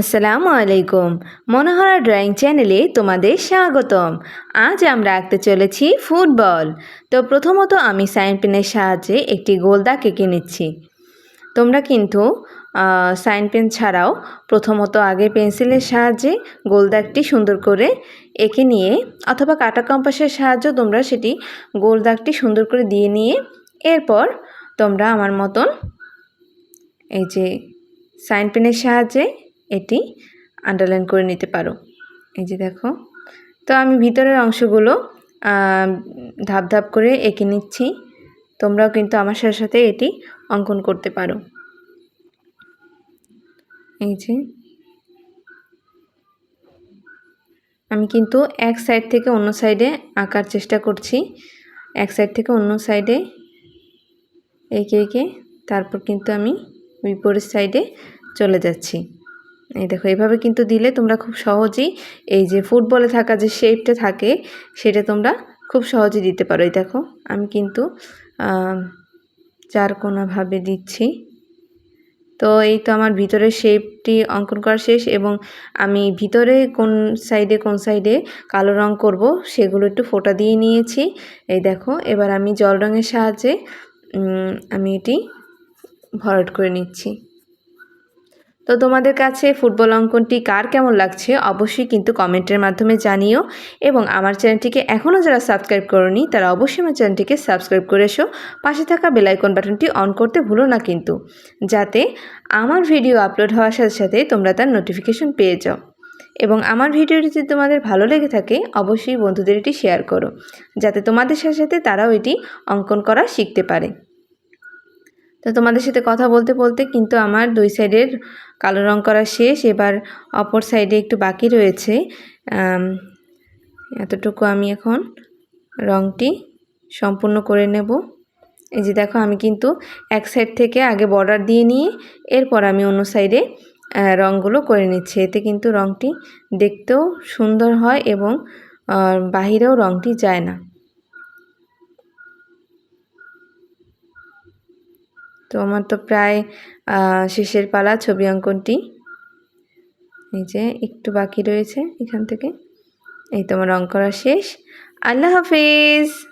আসসালামু আলাইকুম। মনোহরা ড্রয়িং চ্যানেলে তোমাদের স্বাগতম। আজ আমরা আঁকতে চলেছি ফুটবল। তো প্রথমত আমি সাইন পেনের সাহায্যে একটি গোলদাগ এঁকে নিচ্ছি। তোমরা কিন্তু সাইন পেন ছাড়াও প্রথমত আগে পেন্সিলের সাহায্যে গোলদাগটি সুন্দর করে এঁকে নিয়ে অথবা কাটা কম্পাসের সাহায্যে তোমরা সেটি গোলদাগটি সুন্দর করে দিয়ে নিয়ে এরপর তোমরা আমার মতন এই যে সাইন পেনের সাহায্যে এটি আন্ডারলাইন করে নিতে পারো। এই যে দেখো। তো আমি ভিতরের অংশগুলো ধাপ ধাপ করে এঁকে নিচ্ছি। তোমরাও কিন্তু আমার সাথে সাথে এটি অঙ্কন করতে পারো। এই যে। আমি কিন্তু এক সাইড থেকে অন্য সাইডে আঁকার চেষ্টা করছি। এক সাইড থেকে অন্য সাইডে এঁকে এঁকে তারপর কিন্তু আমি বিপরীত সাইডে চলে যাচ্ছি। এই দেখো এভাবে কিন্তু দিলে তোমরা খুব সহজেই এই যে ফুটবলে থাকা যে শেপটা থাকে সেটা তোমরা খুব সহজে দিতে পারো। এই দেখো আমি কিন্তু আহ, চারকোনাভাবে দিচ্ছি। তো এই তো আমার ভিতরের শেপটি অঙ্কন করা শেষ এবং আমি ভিতরে কোন সাইডে কোন সাইডে কালো রং করব সেগুলো একটু ফোঁটা দিয়ে নিয়েছি। এই দেখো এবার আমি জল রঙের সাহায্যে আমি এটি ভরাট করে নিচ্ছি। তো তোমাদের কাছে ফুটবল অঙ্কনটি কার কেমন লাগছে অবশ্যই কিন্তু কমেন্টের মাধ্যমে জানিও এবং আমার চ্যানেলটিকে এখনও যারা সাবস্ক্রাইব করনি তারা অবশ্যই আমার চ্যানেলটিকে সাবস্ক্রাইব করে এসো। পাশে থাকা বেলাইকন বাটনটি অন করতে ভুলো না কিন্তু, যাতে আমার ভিডিও আপলোড হওয়ার সাথে সাথে তোমরা তার নোটিফিকেশন পেয়ে যাও। এবং আমার ভিডিওটি যদি তোমাদের ভালো লেগে থাকে, অবশ্যই বন্ধুদের এটি শেয়ার করো, যাতে তোমাদের সাথে সাথে তারাও এটি অঙ্কন করা শিখতে পারে। তো তোমাদের সাথে কথা বলতে বলতে কিন্তু আমার দুই সাইডের কালো রং করা শেষ, এবার অপর সাইডে একটু বাকি রয়েছে। এতটুকু আমি এখন রংটি সম্পূর্ণ করে নেব। এই যে দেখো, আমি কিন্তু এক সাইড থেকে আগে বর্ডার দিয়ে নিয়ে এরপর আমি অন্য সাইডে রঙগুলো করে নিচ্ছি। এতে কিন্তু রংটি দেখতেও সুন্দর হয় এবং বাহিরেও রংটি যায় না। তো আমার তো প্রায় শেষের পালা ছবি অঙ্কনটি। এই যে একটু বাকি রয়েছে এখান থেকে। এই তোমার আমার রং করা শেষ। আল্লাহ হাফিজ!